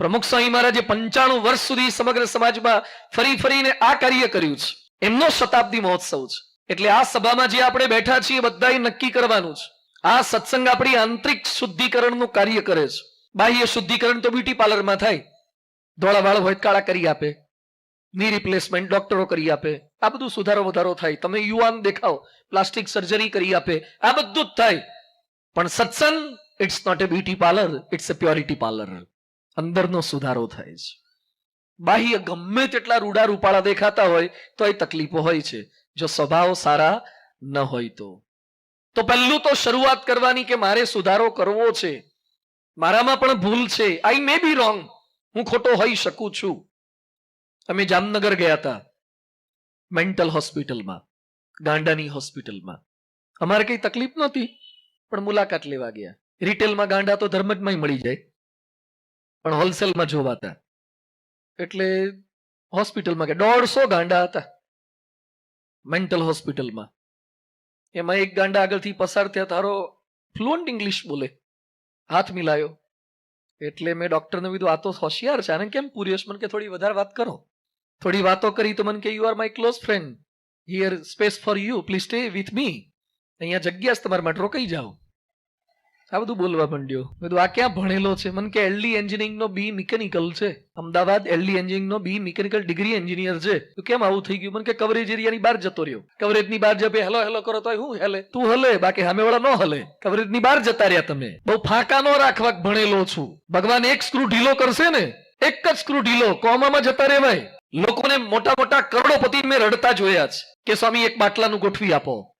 પ્રમુખ સ્વામી મહારાજે પંચાણું વર્ષ સુધી સમગ્ર સમાજમાં ફરી ફરીને આ કાર્ય કર્યું છે. એમનો શતાબ્દી મહોત્સવ છે. એટલે આ સભામાં જે આપણે બેઠા છીએ બધાએ નક્કી કરવાનું છે. આ સત્સંગ આપણી આંતરિક શુદ્ધિકરણનું કાર્ય કરે છે. બાહ્ય શુદ્ધિકરણ તો બ્યુટી પાર્લરમાં થાય. ધોળા વાળ હોય કાળા કરી આપે. ની રિપ્લેસમેન્ટ ડોક્ટરો કરી આપે. આ બધું સુધારો વધારો થાય. તમે યુવાન દેખાવ. પ્લાસ્ટિક સર્જરી કરી આપે. આ બધું જ થાય. પણ સત્સંગ it's not a beauty parlour it's a purity parlour અંદરનો સુધારો થાય છે. બાહ્ય ગમે તેટલા રૂડા રૂપાળા દેખાતા હોય તો એ તકલીફો હોય છે. જો સ્વભાવ સારા ન હોય તો. તો પહેલું તો શરૂઆત કરવાની કે મારે સુધારો કરવો છે. મારામાં પણ ભૂલ છે. આઈ મે બી રોંગ હું ખોટો હોઈ શકું છું. અમે જામનગર ગયા હતા. મેન્ટલ હોસ્પિટલમાં. ગાંડાની હોસ્પિટલમાં. અમારે કઈ તકલીફ નહોતી, પણ મુલાકાત લેવા ગયા. રિટેલમાં ગાંડા તો ધર્મજમાં મળી જાય. પણ હોલસેલમાં જોવાતા એટલે હોસ્પિટલમાં કે દોઢસો ગાંડા હતા. મેન્ટલ હોસ્પિટલમાં. એમાં એક ગાંડા આગળથી પસાર થયા. તારો ફ્લુઅન્ટ ઇંગ્લિશ બોલે. હાથ મિલાયો. એટલે મેં ડૉક્ટરને કીધું, આ તો હોશિયાર છે. આને કેમ પૂર્યશ મને કે થોડી વધારે વાત કરો. થોડી વાતો કરી તો મને કે you are my close friend here space for you please stay with me અહીંયા જગ્યા છે તમારા માટે. રોકાઈ જાઓ. આ બધું બોલવા માંડ્યો. કીધું, આ ક્યાં ભણેલો છે? મને કે, એલડી એન્જિનિયરિંગ નો બી મિકેનિકલ છે. અમદાવાદ એલડી એન્જિનિયરિંગ નો બી મિકેનિકલ ડિગ્રી એન્જિનિયર છે. તો કેમ આવું થઈ ગયું? મને કે, કવરેજ એરિયાની બહાર જતો રહ્યો. કવરેજની બહાર જપે, હેલો હેલો કરો તો હું હેલે. તું હલે, બાકી સામે વાળા નો હલે. કવરેજની બહાર જતા રહ્યા તમે. બહુ ફાંકા નો રાખવા ભણેલો છું. ભગવાન એક સ્ક્રૂ ઢીલો કરશે ને? એક જ સ્ક્રૂ ઢીલો, કોમામાં જતા રહેવાય. લોકોને મોટા મોટા કરોડોપતિ મેં રડતા જોયા છે. કે સ્વામી, એક બાટલાનું ગોઠવી આપો.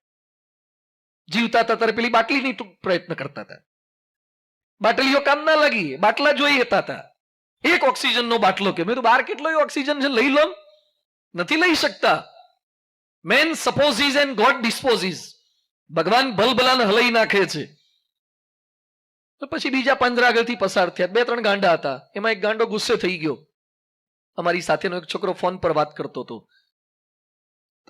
જીવતા હતા ત્યારે પેલી બાટલીની પ્રયત્ન કરતા હતા. બાટલીઓ કામ ના લાગી, બાટલા જોઈ હતા હતા એક ઓક્સિજનનો બાટલો કે, મેં તો બહાર કેટલો ઓક્સિજન છે? લઈ લો. નથી લઈ શકતા. Man supposes and God disposes ભગવાન ભલભલાને હલાઈ નાખે છે. તો પછી બીજા પંદર આગળથી પસાર થયા. બે ત્રણ ગાંડા હતા. એમાં એક ગાંડો ગુસ્સે થઈ ગયો. અમારી સાથેનો એક છોકરો ફોન પર વાત કરતો હતો.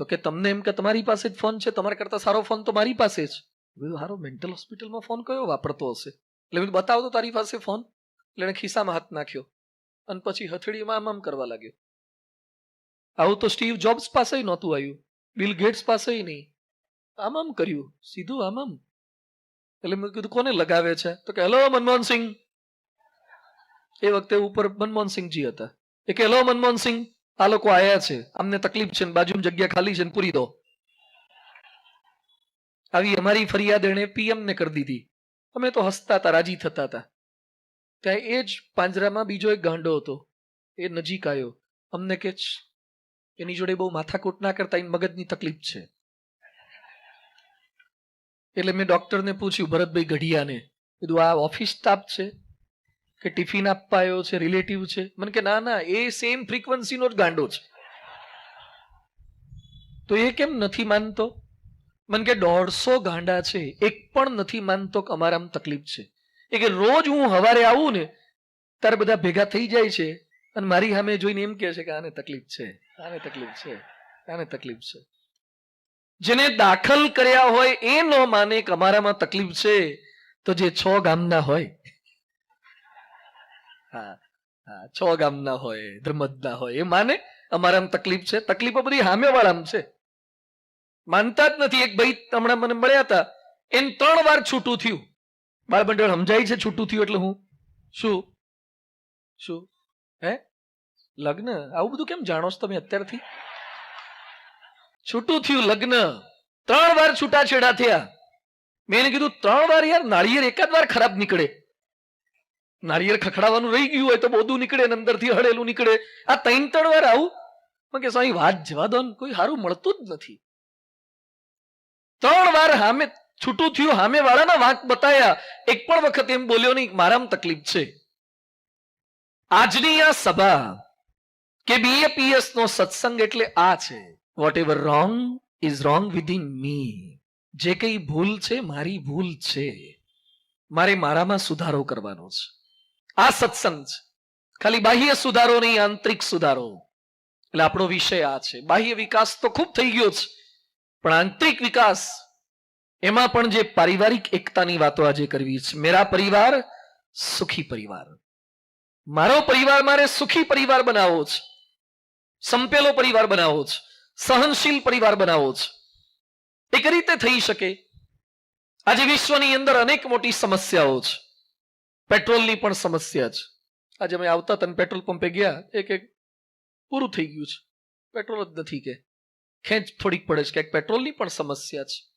તો કે તમને એમ કે તમારી પાસે જ ફોન છે, તમારા કરતા સારો ફોન તો મારી પાસે જ. મેં હારો મેન્ટલ હોસ્પિટલમાં ફોન કયો વાપરતો હશે? એટલે મેં બતાવો તો તારી પાસે ફોન. એટલે એણે ખિસ્સામાં હાથ નાખ્યો અને પછી હથડીમાં આમ આમ કરવા લાગ્યો. આવું તો સ્ટીવ જોબ્સ પાસે નહોતું આવ્યું, બિલ ગેટ્સ પાસે નહીં. આમ આમ કર્યું, સીધું આમ આમ. એટલે મેં કીધું, કોને લગાવે છે? તો કે, હેલો મનમોહનસિંહ એ વખતે ઉપર મનમોહનસિંહજી હતા. એ કે, હેલો મનમોહનસિંહ આ લોકો આયા છે. અમને તકલીફ છે બાજુમાં જગ્યા ખાલી છે પૂરી દો. આવી અમારી ફરિયાદ એણે પીએમ ને કરી દીધી. અમે તો હસતા હતા, રાજી થતા હતા. ત્યાં એ જ પાંજરામાં બીજો એક ગાંડો હતો. એ નજીક આવ્યો અમને કે એની જોડે બહુ માથાકૂટ ના કરતા, એની મગજની તકલીફ છે. એટલે મેં ડોક્ટરને પૂછ્યું, ભરતભાઈ ગઢિયાને? કીધું, આ ઓફિસ સ્ટાફ છે. કે ટિફિન આપવા આવ્યો છે રિલેટિવ છે. મને કે ના ના, એ સેમ ફ્રીક્વન્સીનો જ ગાંડો છે. તો એ કેમ નથી માનતો? મને કે દોઢસો ગાંડા છે, એક પણ નથી માનતો કે અમારામાં તકલીફ છે. એ કે રોજ હું હવારે આવું ને ત્યારે બધા ભેગા થઈ જાય છે, અને મારી સામે જોઈને એમ કહે છે કે આને તકલીફ છે, આને તકલીફ છે, આને તકલીફ છે. જેને દાખલ કર્યા હોય એ ન માને કે અમારામાં તકલીફ છે, તો જે છ ગામના હોય હા હા છ ગામના હોય, ધર્મદના હોય, એ માને અમારામાં તકલીફ છે. તકલીફો બધી સામે વાળામાં છે. માનતા જ નથી. એક ભાઈ હમણાં મને મળ્યા હતા. એને ત્રણ વાર છૂટું થયું. બાળ સમજાય છે છૂટું થયું એટલે હું શું? શું? હે? લગ્ન? આવું બધું કેમ જાણો છો તમે અત્યારથી? છૂટું થયું લગ્ન. ત્રણ વાર છૂટાછેડા થયા. મેં એને કીધું, ત્રણ વાર યાર, નાળિયેર એકાદ વાર ખરાબ નીકળે. નાળિયેર ખખડાવવાનું રહી ગયું હોય તો બોધું નીકળે ને અંદરથી હળેલું નીકળે. આ ત્રણ ત્રણ વાર આવું. કે સ્વામી, વાત જવા દો ને, કોઈ સારું મળતું જ નથી. ત્રણ વાર હામે છૂટું થયું હામે વાળાના વાંક બતાયા. એક પણ વખત એમ બોલ્યો નહીં, મારામાં તકલીફ છે. આજની આ સભા કે બીએપીએસ નો સત્સંગ એટલે આ છે. Whatever wrong is wrong within me જે કઈ ભૂલ છે, મારી ભૂલ છે. મારે મારામાં સુધારો કરવાનો છે. આ સત્સંગ છે. ખાલી બાહ્ય સુધારો નહીં, આંતરિક સુધારો. એટલે આપણો વિષય આ છે. બાહ્ય વિકાસ તો ખૂબ થઈ ગયો છે, પણ આંતરિક વિકાસ એમાં પણ જે પારિવારિક એકતાની વાતો આજે કરવી છે. મેરા પરિવાર, સુખી પરિવાર. મારો પરિવાર મારે સુખી પરિવાર બનાવવો છે. સંપેલો પરિવાર બનાવવો છે. સહનશીલ પરિવાર બનાવવો છે. એ કઈ રીતે થઈ શકે. આજે વિશ્વની અંદર અનેક મોટી સમસ્યાઓ છે. પેટ્રોલની પણ સમસ્યા છે. આજે અમે આવતા તને પેટ્રોલ પંપે ગયા, એક એક પૂરું થઈ ગયું છે. પેટ્રોલ જ નથી કે. ખેંચ થોડીક પડે છે. ક્યાંક પેટ્રોલની પણ સમસ્યા છે.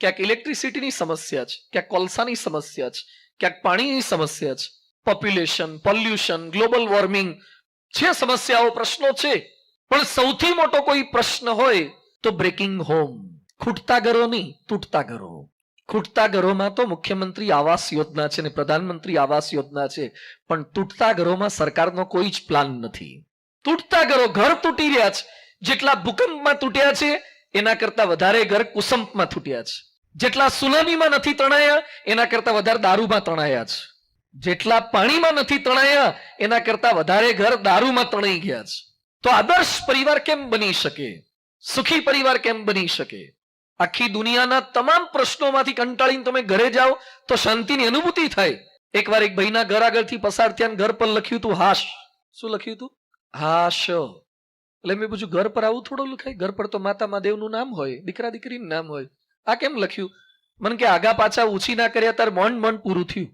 ક્યાંક ઇલેક્ટ્રિસિટીની સમસ્યા છે. ક્યાંક કોલસાની સમસ્યા છે. ક્યાંક પાણીની સમસ્યા છે. પોપ્યુલેશન પોલ્યુશન ગ્લોબલ વોર્મિંગ છે સમસ્યાઓ, પ્રશ્નો છે. પણ સૌથી મોટો કોઈ પ્રશ્ન હોય તો બ્રેકિંગ હોમ ખૂટતા ઘરો નહીં, તૂટતા ઘરો. ખૂટતા ઘરોમાં તો મુખ્યમંત્રી આવાસ યોજના છે ને પ્રધાનમંત્રી આવાસ યોજના છે, પણ તૂટતા ઘરોમાં સરકારનો કોઈ જ પ્લાન નથી. તૂટતા ઘરો ઘર તૂટી રહ્યા છે. જેટલા ભૂકંપમાં તૂટ્યા છે, એના કરતા વધારે ઘર કુસંપમાં તૂટ્યા છે. જેટલા સુનામીમાં નથી તણાયા, એના કરતા વધારે દારૂમાં તણાયા છે. જેટલા પાણીમાં નથી તણાયા, એના કરતા વધારે ઘર દારૂમાં તણાઈ ગયા છે. તો આદર્શ પરિવાર કેમ બની શકે? સુખી પરિવાર કેમ બની શકે? આખી દુનિયાના તમામ પ્રશ્નોમાંથી કંટાળીને તમે ઘરે જાઓ તો શાંતિની અનુભૂતિ થાય. એકવાર એક ભાઈના ઘર આગળથી પસાર થયા ઘર પર લખ્યું હતું, હાશ. શું લખ્યું હતું? હાશ. એટલે મેં પૂછ્યું, ઘર પર આવું થોડું લખાય? ઘર પર તો માતા મહાદેવનું નામ હોય, દીકરા દીકરીનું નામ હોય. આ કેમ લખ્યું? મને કે, આગા પાછા ઊંચી ના કર્યા, તાર મોંડ મોંડ પૂરું થયું.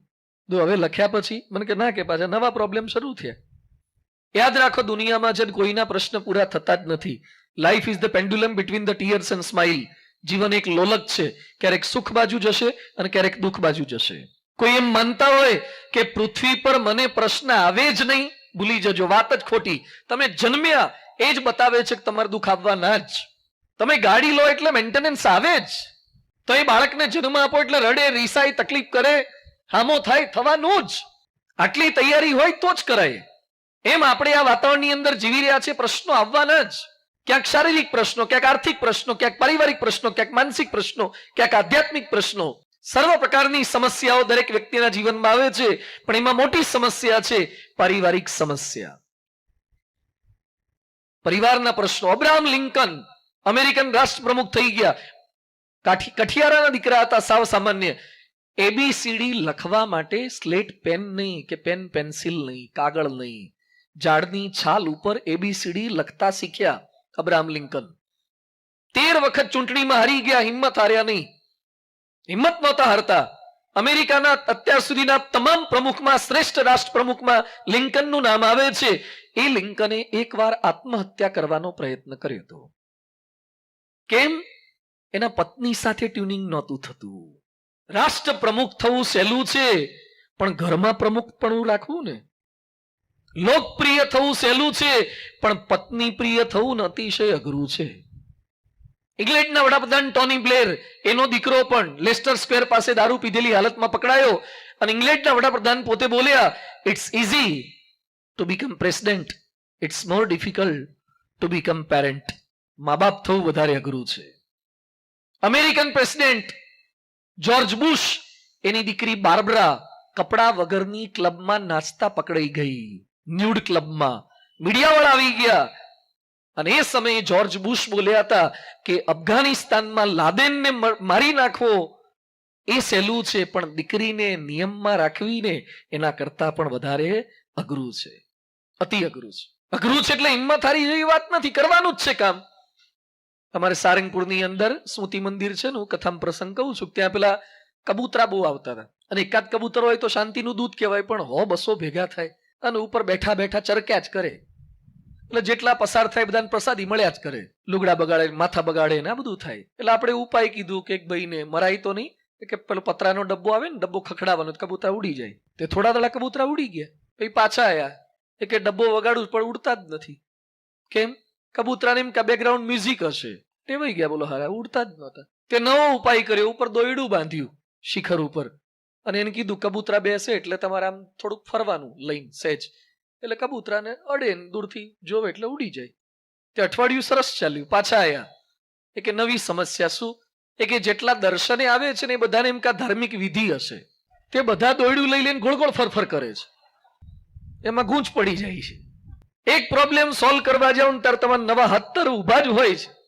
તો હવે લખ્યા પછી મને કે, ના કે, પાછા નવા પ્રોબ્લેમ શરૂ થયા. યાદ રાખો, દુનિયામાં છે કોઈના પ્રશ્ન પૂરા થતા જ નથી. Life is the pendulum between the tears and smile જીવન એક લોલક છે. ક્યારેક સુખ બાજુ જશે અને ક્યારેક દુઃખ બાજુ જશે. કોઈ એમ માનતા હોય કે પૃથ્વી પર મને પ્રશ્ન આવે જ નહીં, ભૂલી જજો, વાત જ ખોટી. તમે જન્મ્યા, એ જ બતાવે છે કે તમારે દુઃખ આવવાના જ. તમે ગાડી લો એટલે મેન્ટેનન્સ આવે જ. તો એ બાળકને જન્મ આપો એટલે રડે, રીસાય, તકલીફ કરે, હામો થાય, થવાનું જ. આટલી તૈયારી હોય તો જ કરાય. એમ આપણે આ વાતાવરણની અંદર જીવી રહ્યા છે પ્રશ્નો આવવાના જ. ક્યાંક શારીરિક પ્રશ્નો, ક્યાંક આર્થિક પ્રશ્નો, ક્યાંક પારિવારિક પ્રશ્નો, ક્યાંક માનસિક પ્રશ્નો, ક્યાંક આધ્યાત્મિક પ્રશ્નો. સર્વ પ્રકારની સમસ્યાઓ દરેક વ્યક્તિના જીવનમાં આવે છે, પણ એમાં મોટી સમસ્યા છે પારિવારિક સમસ્યા. પરિવારના પ્રશ્નો. અબ્રાહમ લિંકન, અમેરિકન રાષ્ટ્ર પ્રમુખ થઈ ગયા. કાઠી, કઠિયારાના દીકરા હતા, સાવ સામાન્ય. એબીસીડી લખવા માટે સ્લેટ પેન નહીં, કે પેન, પેન્સિલ નહીં, કાગળ નહીં. ઝાડની છાલ ઉપર એબીસીડી લખતા શીખ્યા. Abraham Lincoln. તેર વખત ચૂંટણીમાં હારી ગયા, હિંમત હાર્યા નહીં. હિંમત નહોતા હારતા. અમેરિકાના અત્યાર સુધીના તમામ પ્રમુખમાં, શ્રેષ્ઠ રાષ્ટ્ર પ્રમુખમાં લિંકનનું નામ આવે છે. એ લિંકને એકવાર આત્મહત્યા કરવાનો પ્રયત્ન કર્યો હતો. કેમ? એના પત્ની સાથે ટ્યુનિંગ નહોતું થતું. રાષ્ટ્ર પ્રમુખ થવું સહેલું છે, પણ ઘરમાં પ્રમુખ પણ રાખવું ને? લોકપ્રિય થવું સહેલું છે, પણ પત્ની પ્રિય થવું અતિશય અઘરું છે. ઇંગ્લેન્ડના વડાપ્રધાન ટોની બ્લેર, એનો દીકરો પણ લેસ્ટર સ્ક્વેર પાસે દારૂ પીધેલી હાલતમાં પકડાયો અને ઇંગ્લેન્ડના વડાપ્રધાન પોતે બોલ્યા it's easy to become president it's more difficult to become parent મા બાપ થવું વધારે અઘરું છે. અમેરિકન પ્રેસિડેન્ટ જ્યોર્જ બુશ એની દીકરી બાર્બરા કપડા વગરની ક્લબમાં નાચતા પકડાઈ ગઈ. ન્યૂડ ક્લબમાં. મીડિયાવાળા આવી ગયા. અને એ સમયે જ્યોર્જ બુશ બોલ્યા હતા કે, અફઘાનિસ્તાનમાં લાદેનને મારી નાખવો એ સહેલું છે, પણ દીકરીને નિયમમાં રાખવીને એના કરતા પણ વધારે અઘરું છે. અતિ અઘરું છે. અઘરું છે એટલે હિંમત હારી એવી વાત નથી. કરવાનું જ છે કામ. અમારે સારંગપુરની અંદર સ્મૃતિ મંદિર છે ને, હું કથામ પ્રસંગ કહું છું ત્યાં પેલા કબૂતરા બહુ આવતા હતા. અને એકાદ કબૂતર હોય તો શાંતિનું દૂધ કહેવાય, પણ હો, બસો ભેગા થાય. અને ઉપર બેઠા બેઠા ચરક્યા જ કરે. એટલે જેટલા પસાર થાય બધાને પ્રસાદી મળ્યા જ કરે. લુગડા બગાડે, માથા બગાડે ને આ બધું થાય. એટલે આપણે ઉપાય કીધું કે ભાઈને મરાય તો નહીં કે પેલો પતરાનો ડબ્બો આવે ને, ડબ્બો ખખડાવવાનો કબૂતરા ઉડી જાય. તે થોડા દડા કબૂતરા ઉડી ગયા. પછી પાછા આવ્યા એ કે ડબ્બો વગાડું પણ ઉડતા જ નથી. કેમ? કબૂતરાને એમ કે બેકગ્રાઉન્ડ મ્યુઝિક હશે. ટેવાઈ ગયા બોલો હારા, ઉડતા જ નહોતા. તે નવો ઉપાય કર્યો, ઉપર દોયડું બાંધ્યું, શિખર ઉપર. અને એને કીધું, કબૂતરા બેસે એટલે તમારે આમ થોડુંક ફરવાનું લઈને, સહેજ. એટલે કબૂતરાને અડે દૂરથી જોવે એટલે ઉડી જાય. તે અઠવાડિયું સરસ ચાલ્યું, પાછા આવ્યા એ કે, નવી સમસ્યા શું? એ કે, જેટલા દર્શને આવે છે ને એ બધાને એમ કે ધાર્મિક વિધિ હશે. તે બધા દોયડું લઈ લઈને ગોળ ગોળ ફરફર કરે છે. એમાં ગૂંચ પડી જાય છે. એક પ્રોબ્લેમ સોલ્વ કરવા જાવ ત્યારે તમારા નવા હત્તર ઊભા જ હોય છે.